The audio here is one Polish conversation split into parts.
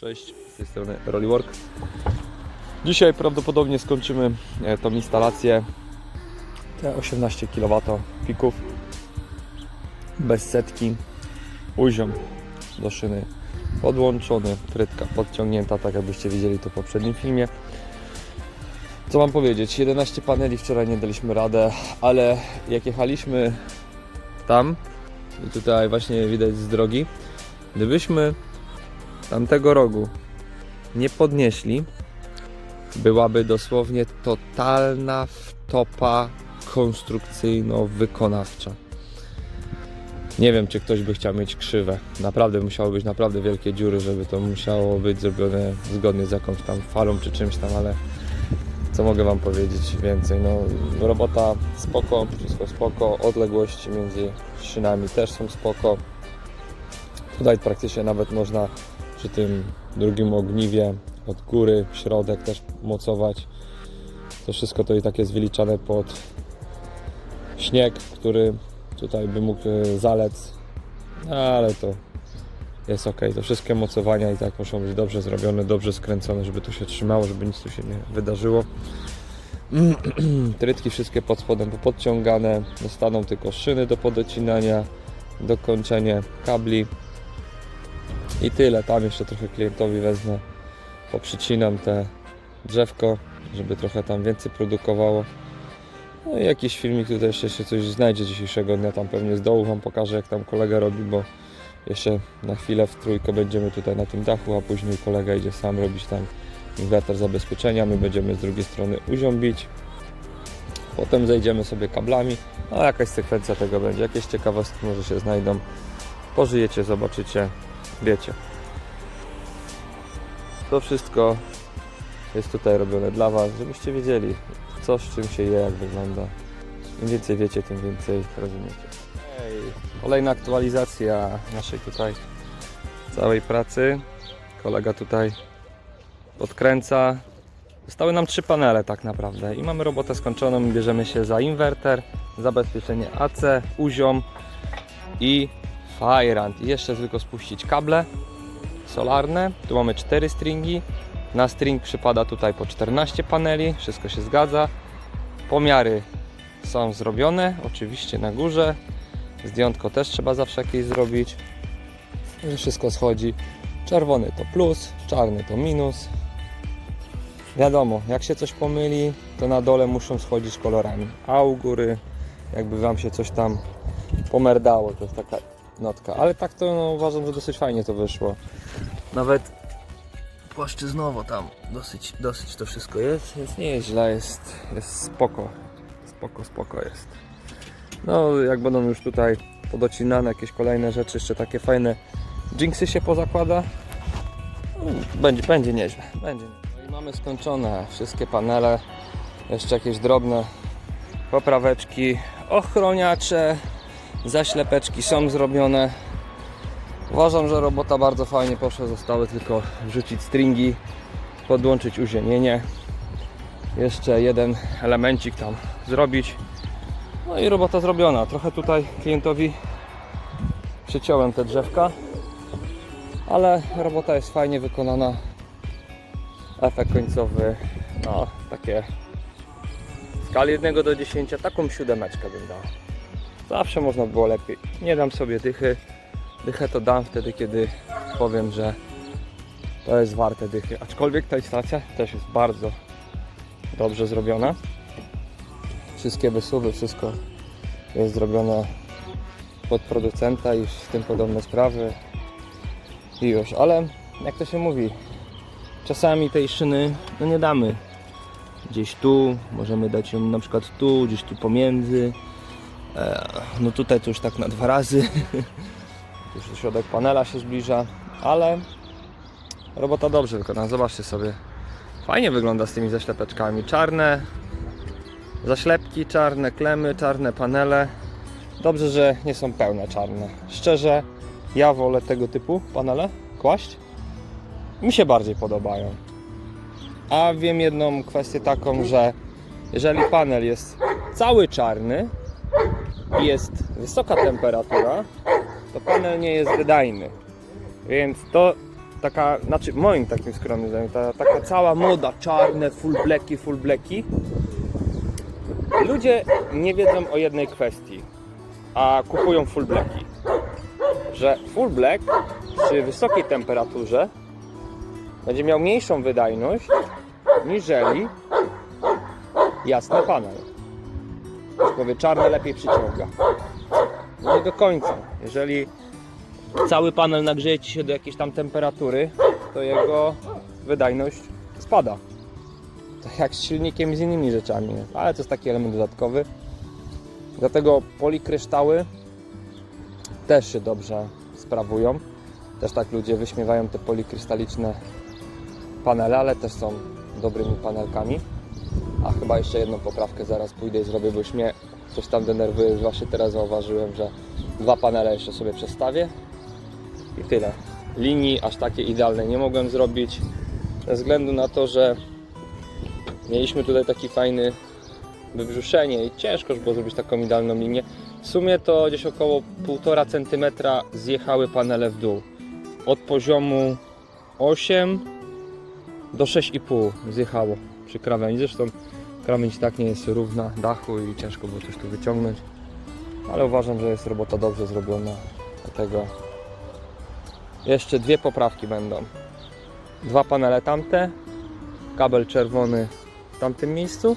Cześć, z tej strony Rollywork. Dzisiaj prawdopodobnie skończymy e, tą instalację. Te 18 kW pików bez setki. Uziom do szyny podłączony, frytka podciągnięta, tak jakbyście widzieli to w poprzednim filmie. Co mam powiedzieć? 11 paneli wczoraj nie daliśmy radę, ale jak jechaliśmy tam i tutaj właśnie widać z drogi, gdybyśmy tamtego rogu nie podnieśli, byłaby dosłownie totalna wtopa konstrukcyjno-wykonawcza. Nie wiem, czy ktoś by chciał mieć krzywe. Naprawdę musiały być naprawdę wielkie dziury, żeby to musiało być zrobione zgodnie z jakąś tam falą czy czymś tam, ale co mogę Wam powiedzieć więcej? No, robota spoko, wszystko spoko, odległości między szynami też są spoko. Tutaj praktycznie nawet można przy tym drugim ogniwie od góry środek też mocować. To wszystko to i tak jest wyliczane pod śnieg, który tutaj by mógł e, zalec, no, ale to jest ok. To wszystkie mocowania i tak muszą być dobrze zrobione, dobrze skręcone, żeby to się trzymało, żeby nic tu się nie wydarzyło. Trytki wszystkie pod spodem podciągane, zostaną tylko szyny do podocinania, dokończenie kabli i tyle. Tam jeszcze trochę klientowi wezmę, poprzycinam te drzewko, żeby trochę tam więcej produkowało. No i jakiś filmik tutaj jeszcze się coś znajdzie dzisiejszego dnia, tam pewnie z dołu Wam pokażę jak tam kolega robi, bo jeszcze na chwilę w trójkę będziemy tutaj na tym dachu, a później kolega idzie sam robić tam inwerter zabezpieczenia, my będziemy z drugiej strony uziąbić. Potem zejdziemy sobie kablami, a jakaś sekwencja tego będzie, jakieś ciekawostki może się znajdą. Pożyjecie, zobaczycie, wiecie. To wszystko jest tutaj robione dla Was, żebyście wiedzieli, co z czym się je, jak wygląda. Im więcej wiecie, tym więcej rozumiecie. Ej, kolejna aktualizacja naszej tutaj całej pracy. Kolega tutaj podkręca. Zostały nam trzy panele tak naprawdę i mamy robotę skończoną bierzemy się za inwerter, zabezpieczenie AC, uziom i Firant. I jeszcze tylko spuścić kable solarne. Tu mamy cztery stringi. Na string przypada tutaj po 14 paneli, wszystko się zgadza. Pomiary są zrobione, oczywiście na górze. Zdjątko też trzeba zawsze jakieś zrobić. Wszystko schodzi. Czerwony to plus, czarny to minus. Wiadomo, jak się coś pomyli, to na dole muszą schodzić kolorami. A u góry, jakby Wam się coś tam pomerdało, to jest taka notka. Ale tak to no, uważam, że dosyć fajnie to wyszło. Nawet płaszczyznowo tam dosyć, dosyć to wszystko jest, nie jest źle, jest, jest spoko, spoko, spoko jest. No jak będą już tutaj podocinane jakieś kolejne rzeczy, jeszcze takie fajne jinxy się pozakłada, będzie, będzie nieźle, będzie. No i mamy skończone wszystkie panele, jeszcze jakieś drobne popraweczki, ochroniacze, zaślepeczki są zrobione. Uważam, że robota bardzo fajnie poszła. Zostały tylko wrzucić stringi, podłączyć uziemienie. Jeszcze jeden elemencik tam zrobić. No i robota zrobiona. Trochę tutaj klientowi przyciąłem te drzewka, ale robota jest fajnie wykonana. Efekt końcowy, no takie w skali 1 do 10, taką siódemeczkę bym dał. Zawsze można było lepiej. Nie dam sobie dychy. Dychę to dam wtedy, kiedy powiem, że to jest warte dychy. Aczkolwiek ta instalacja też jest bardzo dobrze zrobiona. Wszystkie wysuwy, wszystko jest zrobione pod producenta i w tym podobne sprawy. I już, ale jak to się mówi, czasami tej szyny no nie damy gdzieś tu, możemy dać ją na przykład tu, gdzieś tu pomiędzy. E, No tutaj to już tak na dwa razy. Już środek panela się zbliża, ale robota dobrze wykonana. Zobaczcie sobie. Fajnie wygląda z tymi zaślepeczkami. Czarne zaślepki, czarne klemy, czarne panele. Dobrze, że nie są pełne czarne. Szczerze, ja wolę tego typu panele kłaść. Mi się bardziej podobają. A wiem jedną kwestię taką, że jeżeli panel jest cały czarny jest wysoka temperatura, to panel nie jest wydajny. Więc to taka, znaczy moim takim skromnym zdaniem, ta, taka cała moda, czarne, full blacki, full blacki. Ludzie nie wiedzą o jednej kwestii, a kupują full blacki. Że full black przy wysokiej temperaturze będzie miał mniejszą wydajność niżeli jasny panel. Powie czarne lepiej przyciąga. No nie do końca. Jeżeli cały panel nagrzeje ci się do jakiejś tam temperatury, to jego wydajność spada. Tak jak z silnikiem i z innymi rzeczami, ale to jest taki element dodatkowy. Dlatego polikryształy też się dobrze sprawują. Też tak ludzie wyśmiewają te polikrystaliczne panele, ale też są dobrymi panelkami. A chyba jeszcze jedną poprawkę zaraz pójdę i zrobię, bo już mnie coś tam denerwuje. Właśnie teraz zauważyłem, że dwa panele jeszcze sobie przestawię i tyle. Linii aż takie idealne nie mogłem zrobić ze względu na to, że mieliśmy tutaj taki fajny wybrzuszenie i ciężko było zrobić taką idealną linię. W sumie to gdzieś około 1,5 cm zjechały panele w dół. Od poziomu 8 do 6,5 zjechało przy krawędzi. Zresztą krawędź tak nie jest równa dachu i ciężko było coś tu wyciągnąć. Ale uważam, że jest robota dobrze zrobiona. Dlatego jeszcze dwie poprawki będą. Dwa panele tamte, kabel czerwony w tamtym miejscu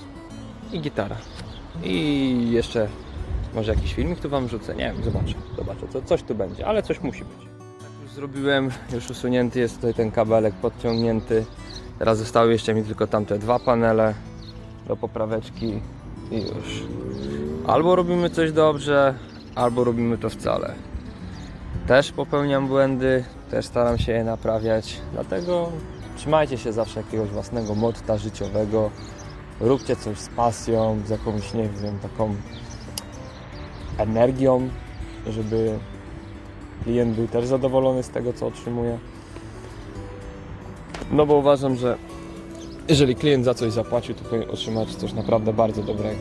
i gitara. I jeszcze może jakiś filmik tu Wam rzucę. Nie wiem, zobaczę. Zobaczę, co, coś tu będzie, ale coś musi być. Tak już zrobiłem, już usunięty jest tutaj ten kabelek podciągnięty. Teraz zostały jeszcze mi tylko tamte dwa panele do popraweczki i już. Albo robimy coś dobrze, albo robimy to wcale. Też popełniam błędy, też staram się je naprawiać, dlatego trzymajcie się zawsze jakiegoś własnego motta życiowego. Róbcie coś z pasją, z jakąś, nie wiem, taką energią, żeby klient był też zadowolony z tego, co otrzymuje. No bo uważam, że jeżeli klient za coś zapłacił, to powinien otrzymać coś naprawdę bardzo dobrego.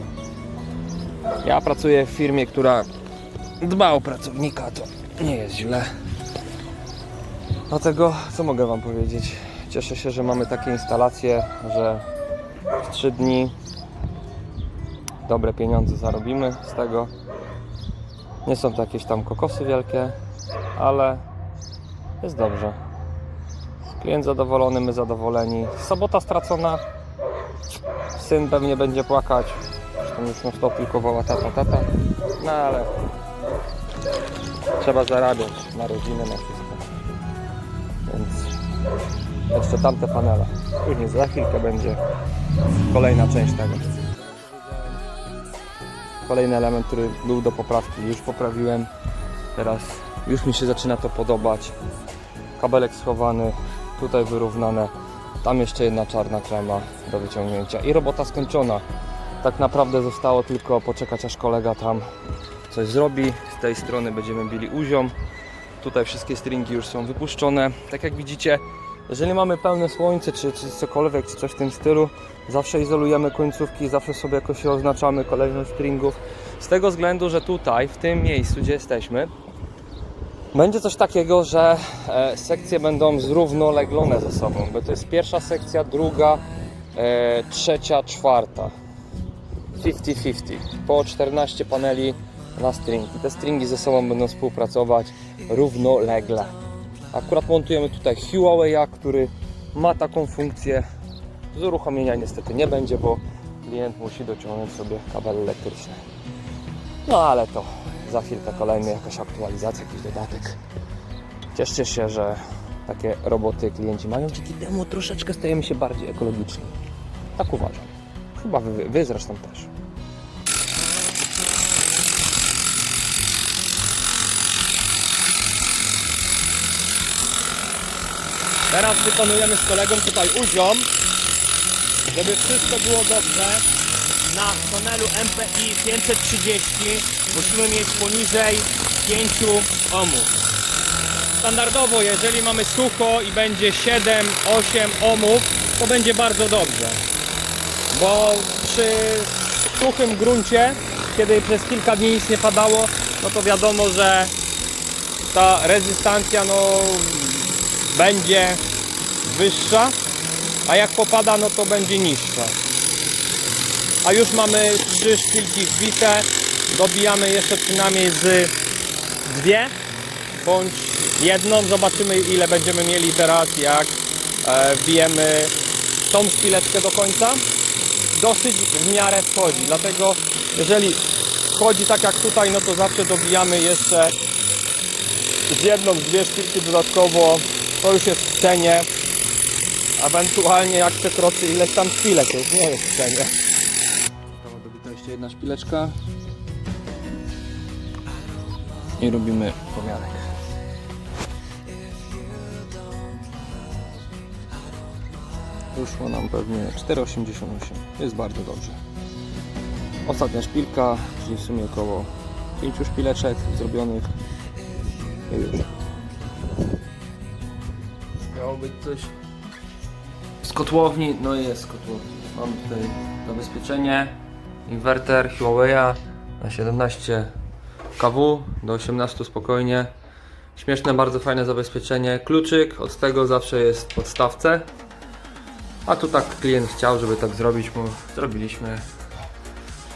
Ja pracuję w firmie, która dba o pracownika, to nie jest źle. Dlatego, co mogę Wam powiedzieć? Cieszę się, że mamy takie instalacje, że w 3 dni dobre pieniądze zarobimy z tego. Nie są to jakieś tam kokosy wielkie, ale jest dobrze. Klient zadowolony, my zadowoleni. Sobota stracona. Syn pewnie będzie płakać. Zresztą już stop tylko woła tata, tata. No ale trzeba zarabiać na rodzinę, na wszystko. Więc jeszcze tamte panele. Później za chwilkę będzie kolejna część tego. Kolejny element, który był do poprawki, już poprawiłem. Teraz już mi się zaczyna to podobać. Kabelek schowany, tutaj wyrównane. Tam jeszcze jedna czarna klema do wyciągnięcia i robota skończona. Tak naprawdę zostało tylko poczekać aż kolega tam coś zrobi. Z tej strony będziemy bili uziom. Tutaj wszystkie stringi już są wypuszczone. Tak jak widzicie, jeżeli mamy pełne słońce, czy, czy cokolwiek, czy coś w tym stylu, zawsze izolujemy końcówki, zawsze sobie jakoś oznaczamy kolejność stringów. Z tego względu, że tutaj, w tym miejscu, gdzie jesteśmy, będzie coś takiego, że e, sekcje będą zrównoleglone ze sobą, bo to jest pierwsza sekcja, druga, e, trzecia, czwarta. 50-50. Po 14 paneli na stringi. Te stringi ze sobą będą współpracować równolegle. Akurat montujemy tutaj Huawei, który ma taką funkcję. Z uruchomienia niestety nie będzie, bo klient musi dociągnąć sobie kabel elektryczny. No ale to za chwilkę kolejny jakaś aktualizacja, jakiś dodatek. Cieszcie się, że takie roboty klienci mają. Dzięki temu troszeczkę stajemy się bardziej ekologiczni. Tak uważam. Chyba wy, wy zresztą też. Teraz wykonujemy z kolegą tutaj uziom, żeby wszystko było dobrze. Na panelu MPI 530 musimy mieć poniżej 5 ohmów. Standardowo, jeżeli mamy sucho i będzie 7-8 ohmów, to będzie bardzo dobrze. Bo przy suchym gruncie, kiedy przez kilka dni nic nie padało, no to wiadomo, że ta rezystancja no, będzie wyższa, a jak popada, no to będzie niższa. A już mamy trzy szpilki wbite, dobijamy jeszcze przynajmniej z dwie, bądź jedną. Zobaczymy ile będziemy mieli teraz, jak e, wbijemy tą szpileczkę do końca. Dosyć w miarę wchodzi, dlatego jeżeli wchodzi tak jak tutaj, no to zawsze dobijamy jeszcze z jedną, dwie szpilki dodatkowo. To już jest w cenie. Ewentualnie jak przekroczy ileś tam szpilek, to już nie jest w cenie. Jeszcze jedna szpileczka. I robimy pomianek. Wyszło nam pewnie 4,88. Jest bardzo dobrze. Ostatnia szpilka, czyli w sumie około 5 szpileczek zrobionych. I już. Miało być coś z kotłowni, no jest kotłowni. Mam tutaj zabezpieczenie, inwerter Huawei'a na 17 kW do 18 spokojnie. Śmieszne, bardzo fajne zabezpieczenie. Kluczyk od tego zawsze jest w podstawce. A tu tak klient chciał, żeby tak zrobić, mu zrobiliśmy.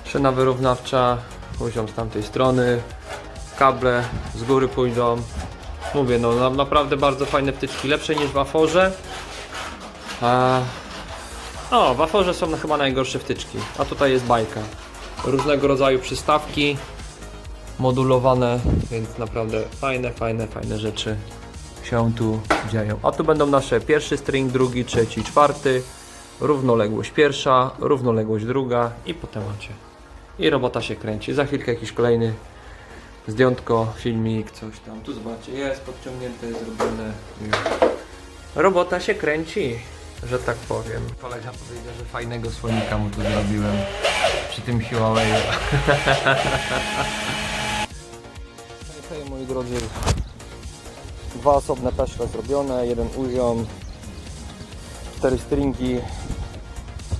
Szyna wyrównawcza, poziom z tamtej strony, kable z góry pójdą. Mówię, no na- naprawdę bardzo fajne wtyczki, lepsze niż w Aforze. A... O, w Aforze są chyba najgorsze wtyczki, a tutaj jest bajka. Różnego rodzaju przystawki, modulowane, więc naprawdę fajne, fajne, fajne rzeczy się tu dzieją. A tu będą nasze pierwszy string, drugi, trzeci, czwarty, równoległość pierwsza, równoległość druga i potem macie. I robota się kręci. Za chwilkę jakiś kolejny zdjątko, filmik, coś tam. Tu zobaczcie, jest podciągnięte, jest zrobione. Robota się kręci, że tak powiem. Kolega powiedział, że fajnego słonika mu tu zrobiłem przy tym Huawei. Hej, hej moi drodzy, dwa osobne peszle zrobione, jeden uziom, cztery stringi.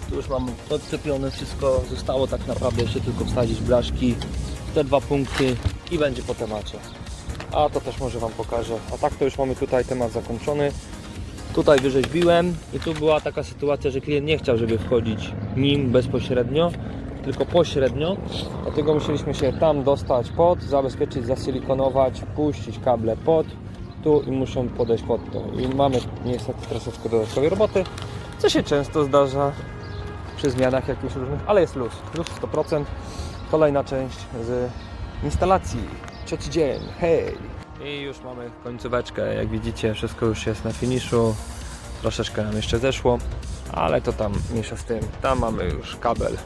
Tu już mam podczepione wszystko, zostało tak naprawdę jeszcze tylko wsadzić blaszki, te dwa punkty i będzie po temacie. A to też może Wam pokażę. A tak to już mamy tutaj temat zakończony. Tutaj wyrzeźbiłem i tu była taka sytuacja, że klient nie chciał, żeby wchodzić nim bezpośrednio, tylko pośrednio. Dlatego musieliśmy się tam dostać pod, zabezpieczyć, zasilikonować, puścić kable pod tu i muszą podejść pod to. I mamy niestety troszeczkę dodatkowej roboty, co się często zdarza przy zmianach jakichś różnych, ale jest luz. Luz 100%. Kolejna część z instalacji. Trzeci dzień. Hej! I już mamy końcóweczkę. Jak widzicie, wszystko już jest na finiszu. Troszeczkę nam jeszcze zeszło, ale to tam mniejsza z tym. Tam mamy już kabel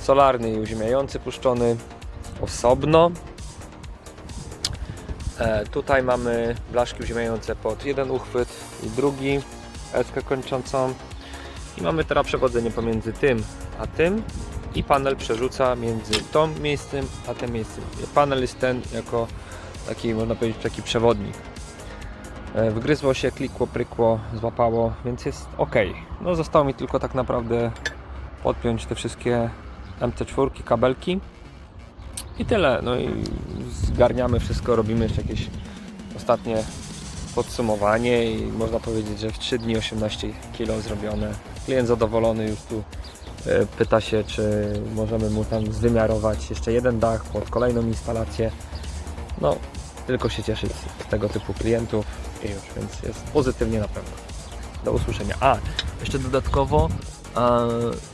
solarny i uziemiający puszczony osobno. E, tutaj mamy blaszki uziemiające pod jeden uchwyt i drugi, eskę kończącą. I mamy teraz przewodzenie pomiędzy tym a tym i panel przerzuca między tą miejscem a tym miejscem. Panel jest ten jako taki, można powiedzieć, taki przewodnik. E, Wgryzło się, klikło, prykło, złapało, więc jest ok. No zostało mi tylko tak naprawdę podpiąć te wszystkie MC4, kabelki i tyle. No i zgarniamy wszystko, robimy jeszcze jakieś ostatnie podsumowanie i można powiedzieć, że w 3 dni 18 kg zrobione. Klient zadowolony już tu e, pyta się, czy możemy mu tam zwymiarować jeszcze jeden dach pod kolejną instalację. No, tylko się cieszyć z tego typu klientów i już, więc jest pozytywnie na pewno. Do usłyszenia. A, jeszcze dodatkowo a,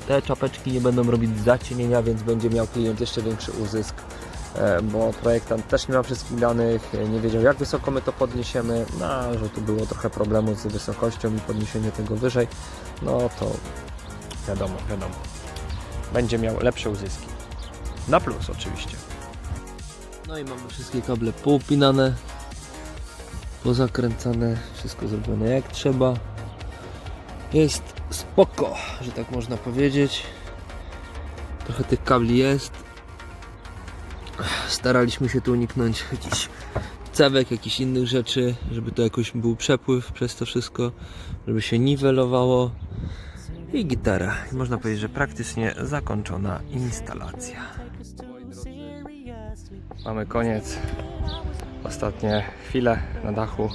te czapeczki nie będą robić zacienienia, więc będzie miał klient jeszcze większy uzysk, e, bo projektant też nie ma wszystkich danych, e, nie wiedział jak wysoko my to podniesiemy, no, że tu było trochę problemu z wysokością i podniesienie tego wyżej, no to wiadomo, wiadomo, będzie miał lepsze uzyski. Na plus oczywiście. No i mamy wszystkie kable poupinane, pozakręcane, wszystko zrobione jak trzeba. Jest spoko, że tak można powiedzieć. Trochę tych kabli jest. Staraliśmy się tu uniknąć jakichś cewek, jakichś innych rzeczy, żeby to jakoś był przepływ przez to wszystko, żeby się niwelowało. I gitara. Można powiedzieć, że praktycznie zakończona instalacja. Mamy koniec. Ostatnie chwile na dachu.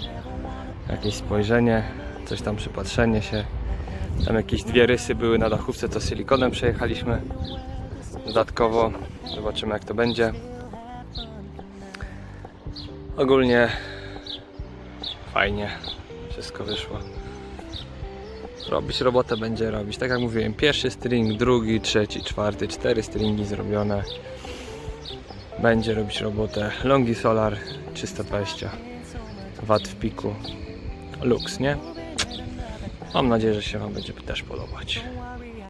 jakieś spojrzenie, coś tam przypatrzenie się. Tam jakieś dwie rysy były na dachówce, to silikonem przejechaliśmy dodatkowo. Zobaczymy jak to będzie. Ogólnie fajnie wszystko wyszło. Robić robotę będzie robić. Tak jak mówiłem, pierwszy string, drugi, trzeci, czwarty, cztery stringi zrobione. Będzie robić robotę. Longi Solar 320 W w piku. Lux, nie? Mam nadzieję, że się Wam będzie też podobać.